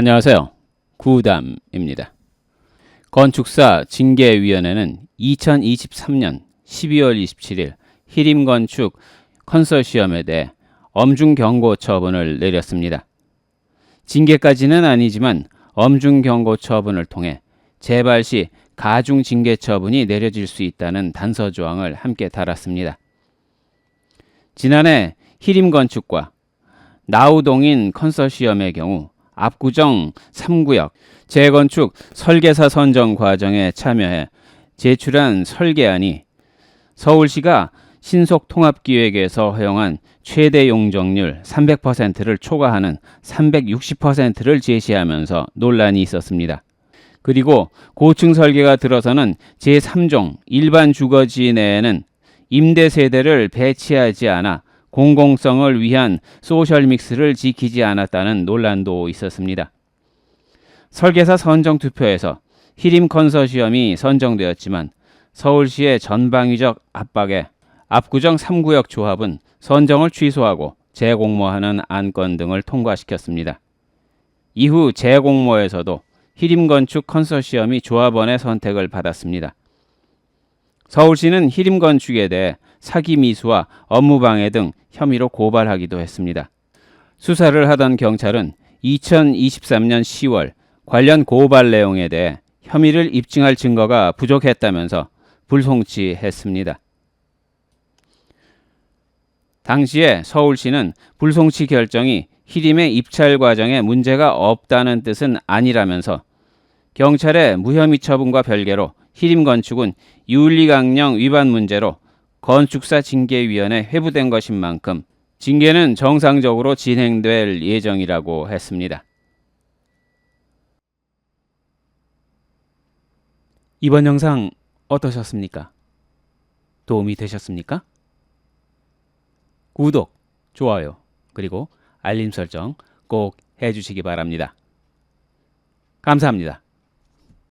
안녕하세요. 구담입니다. 건축사 징계위원회는 2023년 12월 27일 히림건축 컨소시엄에 대해 엄중 경고 처분을 내렸습니다. 징계까지는 아니지만 엄중 경고 처분을 통해 재발 시 가중 징계 처분이 내려질 수 있다는 단서 조항을 함께 달았습니다. 지난해 히림건축과 나우동인 컨소시엄의 경우 압구정 3구역 재건축 설계사 선정 과정에 참여해 제출한 설계안이 서울시가 신속통합기획에서 허용한 최대 용적률 300%를 초과하는 360%를 제시하면서 논란이 있었습니다. 그리고 고층 설계가 들어서는 제3종 일반 주거지 내에는 임대 세대를 배치하지 않아 공공성을 위한 소셜 믹스를 지키지 않았다는 논란도 있었습니다. 설계사 선정 투표에서 히림 컨소시엄이 선정되었지만 서울시의 전방위적 압박에 압구정 3구역 조합은 선정을 취소하고 재공모하는 안건 등을 통과시켰습니다. 이후 재공모에서도 히림건축 컨소시엄이 조합원의 선택을 받았습니다. 서울시는 히림건축에 대해 사기 미수와 업무 방해 등 혐의로 고발하기도 했습니다. 수사를 하던 경찰은 2023년 10월 관련 고발 내용에 대해 혐의를 입증할 증거가 부족했다면서 불송치했습니다. 당시에 서울시는 불송치 결정이 히림의 입찰 과정에 문제가 없다는 뜻은 아니라면서 경찰의 무혐의 처분과 별개로 히림 건축은 윤리강령 위반 문제로 건축사 징계위원회 회부된 것인 만큼 징계는 정상적으로 진행될 예정이라고 했습니다. 이번 영상 어떠셨습니까? 도움이 되셨습니까? 구독, 좋아요, 그리고 알림 설정 꼭 해주시기 바랍니다. 감사합니다.